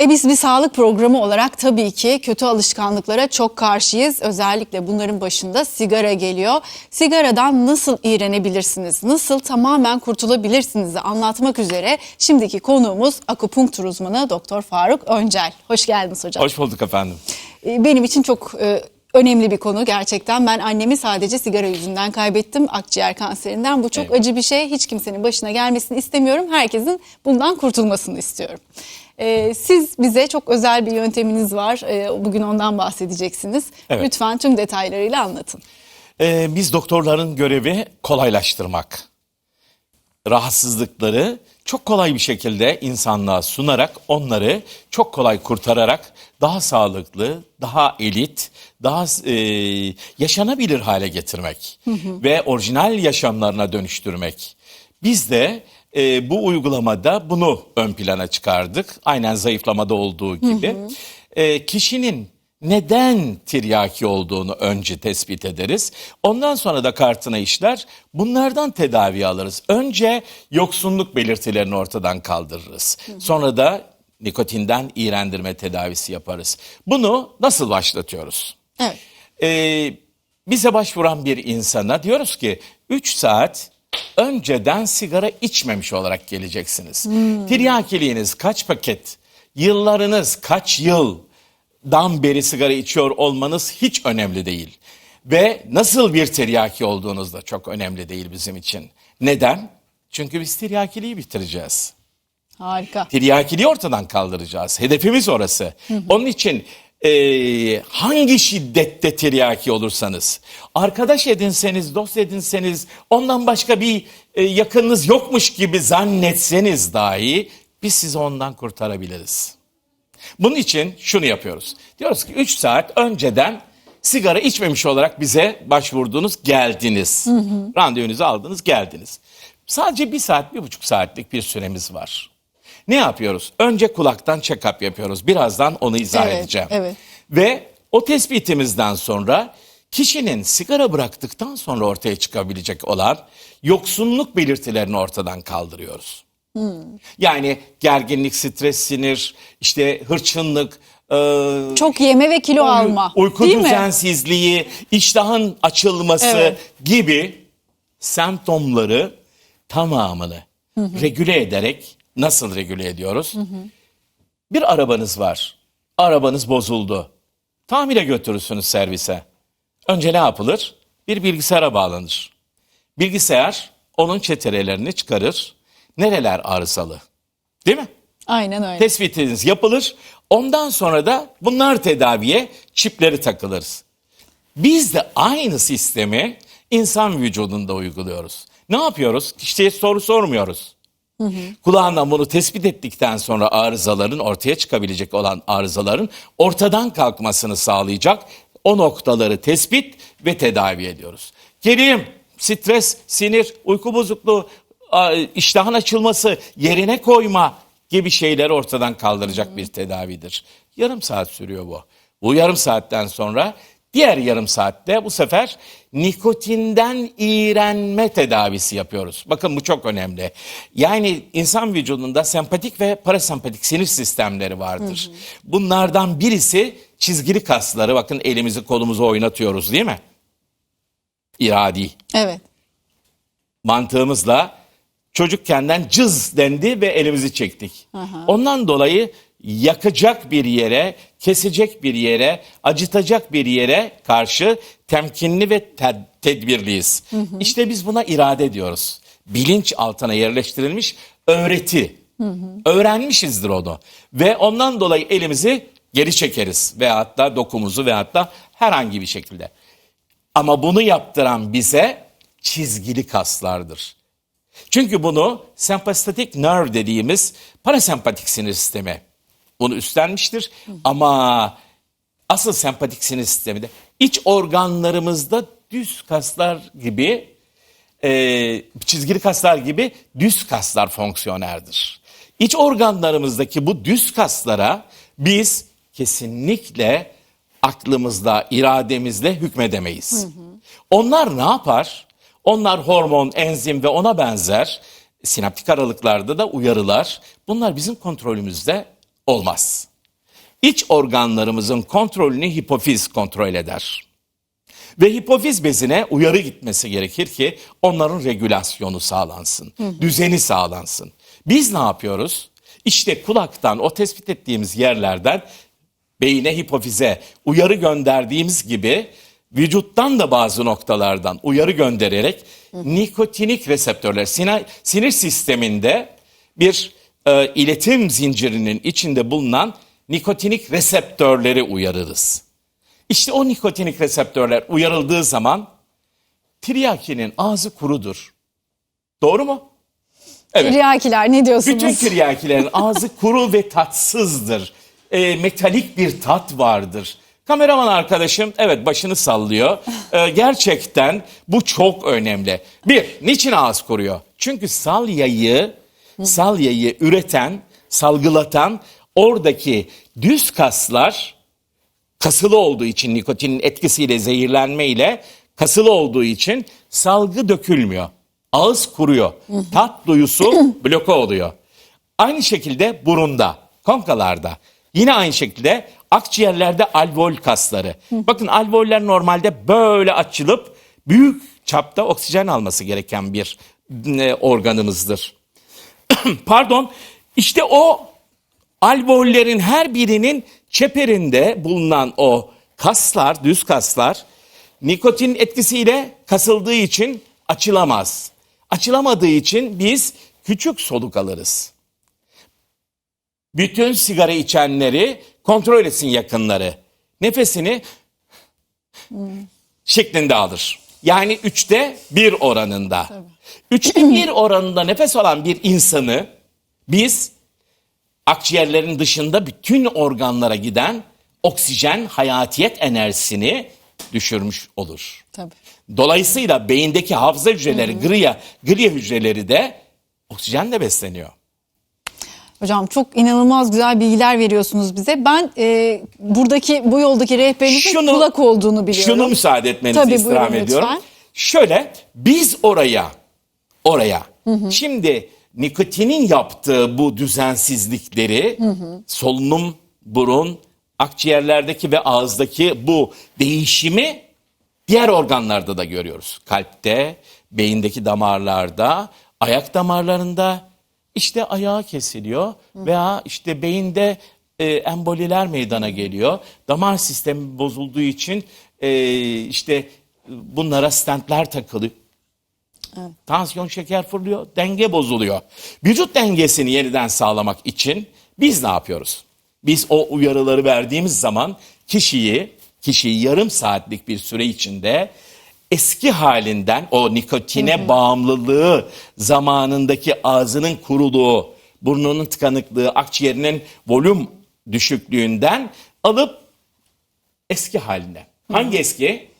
E biz bir sağlık programı olarak tabii ki kötü alışkanlıklara çok karşıyız. Özellikle bunların başında sigara geliyor. Sigaradan nasıl iğrenebilirsiniz, nasıl tamamen kurtulabilirsiniz anlatmak üzere şimdiki konuğumuz akupunktur uzmanı Doktor Faruk Öncel. Hoş geldiniz hocam. Hoş bulduk efendim. E, Benim için çok e, önemli bir konu gerçekten. Ben annemi sadece sigara yüzünden kaybettim akciğer kanserinden. Bu çok Eyvallah. acı bir şey. Hiç kimsenin başına gelmesini istemiyorum. Herkesin bundan kurtulmasını istiyorum. E, siz bize çok özel bir yönteminiz var. E, bugün ondan bahsedeceksiniz. Evet. Lütfen tüm detaylarıyla anlatın. Ee, biz doktorların görevi kolaylaştırmak. Rahatsızlıkları çok kolay bir şekilde insanlığa sunarak onları çok kolay kurtararak daha sağlıklı, daha elit, daha e, yaşanabilir hale getirmek ve orijinal yaşamlarına dönüştürmek. Biz de e, bu uygulamada bunu ön plana çıkardık. Aynen zayıflamada olduğu gibi. E, kişinin neden tiryaki olduğunu önce tespit ederiz. Ondan sonra da kartına işler. Bunlardan tedavi alırız. Önce yoksunluk belirtilerini ortadan kaldırırız. Sonra da nikotinden iğrendirme tedavisi yaparız. Bunu nasıl başlatıyoruz? Evet. Ee, bize başvuran bir insana diyoruz ki 3 saat önceden sigara içmemiş olarak geleceksiniz. Tiryakiliğiniz kaç paket, yıllarınız kaç yıldan beri sigara içiyor olmanız hiç önemli değil. Ve nasıl bir tiryaki olduğunuz da çok önemli değil bizim için. Neden? Çünkü biz tiryakiliği bitireceğiz. Harika. Tiryakiliği ortadan kaldıracağız. Hedefimiz orası. Onun için e, hangi şiddette tiryaki olursanız, arkadaş edinseniz, dost edinseniz, ondan başka bir e, yakınınız yokmuş gibi zannetseniz dahi biz sizi ondan kurtarabiliriz. Bunun için şunu yapıyoruz. Diyoruz ki 3 saat önceden sigara içmemiş olarak bize başvurdunuz, geldiniz. Randevunuzu aldınız, geldiniz. Sadece bir saat, bir buçuk saatlik bir süremiz var. Ne yapıyoruz? Önce kulaktan check-up yapıyoruz. Birazdan onu izah Evet, edeceğim. evet. Ve o tespitimizden sonra kişinin sigara bıraktıktan sonra ortaya çıkabilecek olan yoksunluk belirtilerini ortadan kaldırıyoruz. Yani gerginlik, stres, sinir, işte hırçınlık, e, Çok yeme ve kilo alma. uyku değil mi? düzensizliği, iştahın açılması Evet. gibi semptomları tamamını regüle ederek nasıl regüle ediyoruz? Bir arabanız var. Arabanız bozuldu. Tamire götürürsünüz servise. Önce ne yapılır? Bir bilgisayara bağlanır. Bilgisayar onun çetrelerini çıkarır. Nereler arızalı? Değil mi? Aynen öyle. tespitiniz yapılır. Ondan sonra da bunlar tedaviye çipleri takılırız. Biz de aynı sistemi insan vücudunda uyguluyoruz. Ne yapıyoruz? Kişiye soru sormuyoruz. Kulağından bunu tespit ettikten sonra arızaların ortaya çıkabilecek olan arızaların ortadan kalkmasını sağlayacak o noktaları tespit ve tedavi ediyoruz. Gerilim, stres, sinir, uyku bozukluğu, iştahın açılması, yerine koyma gibi şeyleri ortadan kaldıracak bir tedavidir. Yarım saat sürüyor bu. Bu yarım saatten sonra diğer yarım saatte bu sefer nikotinden iğrenme tedavisi yapıyoruz. Bakın bu çok önemli. Yani insan vücudunda sempatik ve parasempatik sinir sistemleri vardır. Bunlardan birisi çizgili kasları. Bakın elimizi kolumuzu oynatıyoruz değil mi? İradi Evet. mantığımızla çocukkenden cız dendi ve elimizi çektik. Ondan dolayı yakacak bir yere, kesecek bir yere, acıtacak bir yere karşı temkinli ve te- tedbirliyiz. İşte biz buna irade diyoruz. Bilinç altına yerleştirilmiş öğreti. Öğrenmişizdir onu. Ve ondan dolayı elimizi geri çekeriz. Ve hatta dokumuzu ve hatta herhangi bir şekilde. Ama bunu yaptıran bize çizgili kaslardır. Çünkü bunu sempastatik nerve dediğimiz parasempatik sinir sistemi bunu üstlenmiştir. Ama asıl sempatik sinir sistemi de iç organlarımızda düz kaslar gibi e, çizgili kaslar gibi düz kaslar fonksiyonerdir. İç organlarımızdaki bu düz kaslara biz kesinlikle aklımızla, irademizle hükmedemeyiz. Onlar ne yapar? Onlar hormon, enzim ve ona benzer sinaptik aralıklarda da uyarılar. Bunlar bizim kontrolümüzde olmaz. iç organlarımızın kontrolünü hipofiz kontrol eder. Ve hipofiz bezine uyarı gitmesi gerekir ki onların regülasyonu sağlansın, düzeni sağlansın. Biz ne yapıyoruz? İşte kulaktan o tespit ettiğimiz yerlerden beyine hipofize uyarı gönderdiğimiz gibi vücuttan da bazı noktalardan uyarı göndererek nikotinik reseptörler sinir, sinir sisteminde bir e, iletim zincirinin içinde bulunan nikotinik reseptörleri uyarırız. İşte o nikotinik reseptörler uyarıldığı zaman tiryakinin ağzı kurudur. Doğru mu? Evet. Tiryakiler ne diyorsunuz? Bütün tiryakilerin ağzı kuru ve tatsızdır. E, metalik bir tat vardır. Kameraman arkadaşım evet başını sallıyor. E, gerçekten bu çok önemli. Bir, niçin ağız kuruyor? Çünkü salyayı, salyayı üreten, salgılatan oradaki düz kaslar kasılı olduğu için nikotinin etkisiyle zehirlenmeyle kasılı olduğu için salgı dökülmüyor. Ağız kuruyor. Tat duyusu bloke oluyor. Aynı şekilde burunda, konkalarda. Yine aynı şekilde akciğerlerde alveol kasları. Bakın alveoller normalde böyle açılıp büyük çapta oksijen alması gereken bir e, organımızdır. Pardon. İşte o alveollerin her birinin çeperinde bulunan o kaslar, düz kaslar nikotin etkisiyle kasıldığı için açılamaz. Açılamadığı için biz küçük soluk alırız. Bütün sigara içenleri kontrol etsin yakınları. Nefesini şeklinde alır. Yani üçte bir oranında. Üçte bir oranında nefes alan bir insanı biz akciğerlerin dışında bütün organlara giden oksijen hayatiyet enerjisini düşürmüş olur. Tabii. Dolayısıyla beyindeki hafıza hücreleri, glia, glia hücreleri de oksijenle besleniyor. Hocam çok inanılmaz güzel bilgiler veriyorsunuz bize. Ben e, buradaki bu yoldaki rehberinizin Şunu- kulak olduğunu biliyorum. Şunu müsaade etmenizi Tabii, istirham buyurun ediyorum. lütfen. Şöyle biz oraya oraya şimdi nikotinin yaptığı bu düzensizlikleri solunum, burun, akciğerlerdeki ve ağızdaki bu değişimi diğer organlarda da görüyoruz. Kalpte, beyindeki damarlarda, ayak damarlarında işte ayağı kesiliyor veya işte beyinde e, emboliler meydana geliyor. Damar sistemi bozulduğu için e, işte bunlara stentler takılıyor. Tansiyon şeker fırlıyor, denge bozuluyor. Vücut dengesini yeniden sağlamak için biz ne yapıyoruz? Biz o uyarıları verdiğimiz zaman kişiyi, kişiyi yarım saatlik bir süre içinde eski halinden o nikotine bağımlılığı zamanındaki ağzının kuruluğu, burnunun tıkanıklığı, akciğerinin volüm düşüklüğünden alıp eski haline. Hangi eski?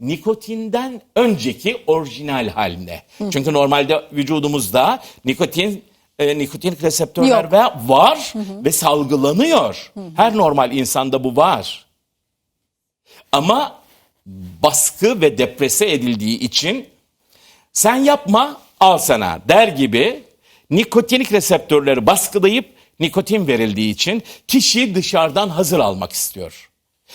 Nikotinden önceki orijinal haline. Çünkü normalde vücudumuzda nikotin e, nikotin reseptörler Yok. ve var ve salgılanıyor. Her normal insanda bu var. Ama baskı ve deprese edildiği için sen yapma al sana der gibi nikotinik reseptörleri baskılayıp nikotin verildiği için kişi dışarıdan hazır almak istiyor.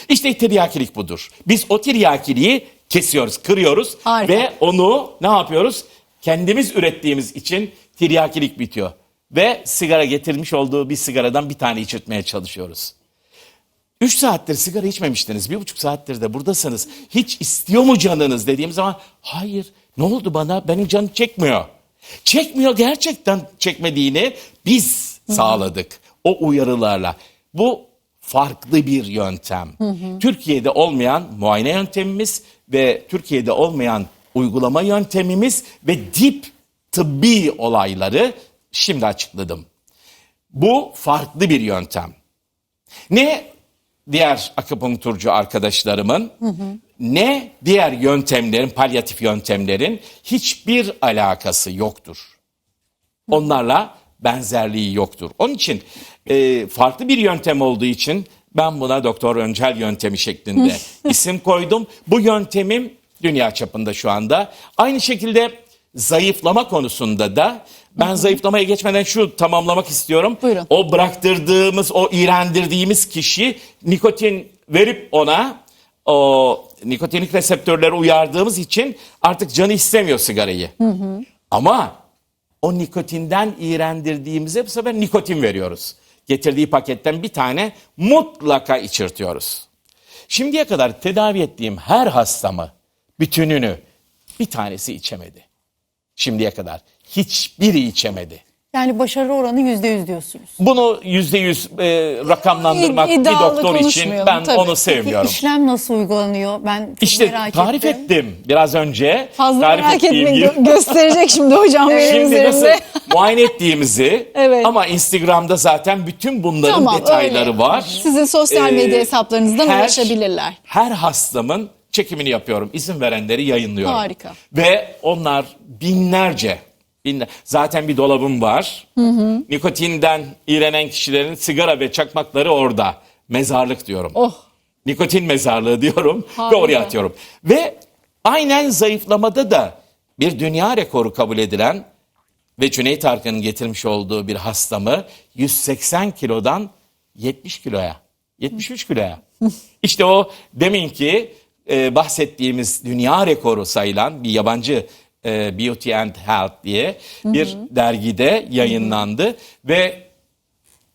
İşte tiryakilik budur. Biz o tiryakiliği kesiyoruz, kırıyoruz Harika. ve onu ne yapıyoruz? Kendimiz ürettiğimiz için tiryakilik bitiyor. Ve sigara getirmiş olduğu bir sigaradan bir tane içirtmeye çalışıyoruz. Üç saattir sigara içmemiştiniz. Bir buçuk saattir de buradasınız. Hiç istiyor mu canınız dediğim zaman hayır ne oldu bana benim canım çekmiyor. Çekmiyor gerçekten çekmediğini biz sağladık o uyarılarla. Bu farklı bir yöntem. Türkiye'de olmayan muayene yöntemimiz ve Türkiye'de olmayan uygulama yöntemimiz ve dip tıbbi olayları şimdi açıkladım. Bu farklı bir yöntem. Ne diğer akupunkturcu arkadaşlarımın ne diğer yöntemlerin, palyatif yöntemlerin hiçbir alakası yoktur. Onlarla benzerliği yoktur. Onun için e, farklı bir yöntem olduğu için ben buna Doktor Öncel yöntemi şeklinde isim koydum. Bu yöntemim dünya çapında şu anda. Aynı şekilde zayıflama konusunda da ben zayıflamaya geçmeden şu tamamlamak istiyorum. Buyurun. O bıraktırdığımız, o iğrendirdiğimiz kişi nikotin verip ona o nikotinik reseptörleri uyardığımız için artık canı istemiyor sigarayı. Ama o nikotinden iğrendirdiğimize bu sefer nikotin veriyoruz. Getirdiği paketten bir tane mutlaka içirtiyoruz. Şimdiye kadar tedavi ettiğim her hastamı, bütününü bir tanesi içemedi. Şimdiye kadar hiçbiri içemedi. Yani başarı oranı yüzde yüz diyorsunuz. Bunu yüzde yüz e, rakamlandırmak bir İddialı doktor için konuşmayalım, ben tabii. onu sevmiyorum. İşlem nasıl uygulanıyor? Ben çok İşte merak tarif ettim. biraz önce. Fazla tarif merak ettiğim etmeyin. gibi. Gö- gösterecek şimdi hocam benim Şimdi üzerimde. nasıl muayene ettiğimizi Evet. ama Instagram'da zaten bütün bunların detayları öyle. var. Sizin sosyal medya Ee, hesaplarınızdan her- ulaşabilirler. Her hastamın çekimini yapıyorum. İzin verenleri yayınlıyorum. Harika. Ve onlar binlerce, binler, zaten bir dolabım var. Nikotinden iğrenen kişilerin sigara ve çakmakları orada. Mezarlık diyorum. Oh. Nikotin mezarlığı diyorum Harika. ve oraya atıyorum. Ve aynen zayıflamada da bir dünya rekoru kabul edilen ve Cüneyt Arkın'ın getirmiş olduğu bir hastamı 180 kilodan 70 kiloya, 73 kiloya. İşte o deminki e, bahsettiğimiz dünya rekoru sayılan bir yabancı e, Beauty and Health diye bir dergide yayınlandı ve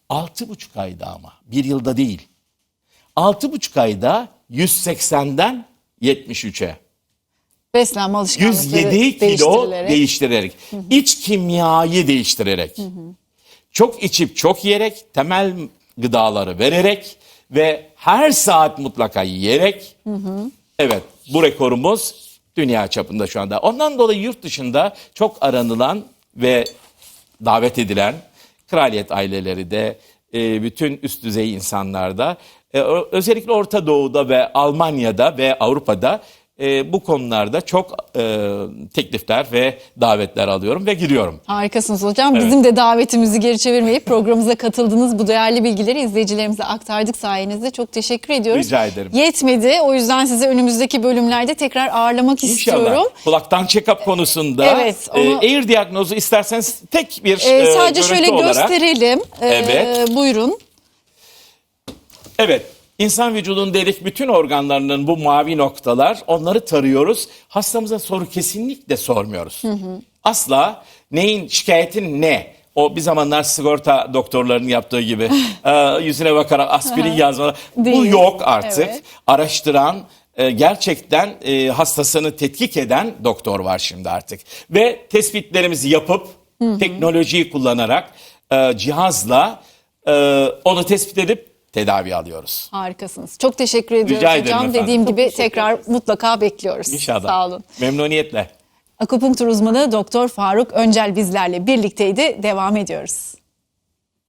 altı buçuk ayda ama bir yılda değil. Altı buçuk ayda 180'den 73'e. Beslenme alışkanlıkları 107 kilo değiştirerek, iç kimyayı değiştirerek, çok içip çok yiyerek, temel gıdaları vererek ve her saat mutlaka yiyerek, evet bu rekorumuz dünya çapında şu anda. Ondan dolayı yurt dışında çok aranılan ve davet edilen kraliyet aileleri de e, bütün üst düzey insanlarda e, özellikle Orta Doğu'da ve Almanya'da ve Avrupa'da e, bu konularda çok e, teklifler ve davetler alıyorum ve gidiyorum. Harikasınız hocam. Bizim de davetimizi geri çevirmeyip programımıza katıldınız. Bu değerli bilgileri izleyicilerimize aktardık sayenizde. Çok teşekkür ediyoruz. Rica ederim. Yetmedi. O yüzden sizi önümüzdeki bölümlerde tekrar ağırlamak istiyorum. İnşallah kulaktan check-up konusunda Evet, e, onu- eğer diyagnozu isterseniz tek bir Ee, e, sadece şöyle olarak. gösterelim. Ee, Evet. Buyurun. Evet. İnsan vücudunun delik bütün organlarının bu mavi noktalar onları tarıyoruz. Hastamıza soru kesinlikle sormuyoruz. Asla neyin şikayetin ne? O bir zamanlar sigorta doktorlarının yaptığı gibi e, yüzüne bakarak aspirin yazmalar. Bu yok artık. Evet. Araştıran e, gerçekten e, hastasını tetkik eden doktor var şimdi artık. Ve tespitlerimizi yapıp teknolojiyi kullanarak e, cihazla e, onu tespit edip tedavi alıyoruz. Harikasınız. Çok teşekkür ediyoruz Rica ederim hocam. efendim. Dediğim Çok gibi teşekkür tekrar mutlaka bekliyoruz. İnşallah. Sağ olun. Memnuniyetle. Akupunktur uzmanı Doktor Faruk Öncel bizlerle birlikteydi. Devam ediyoruz.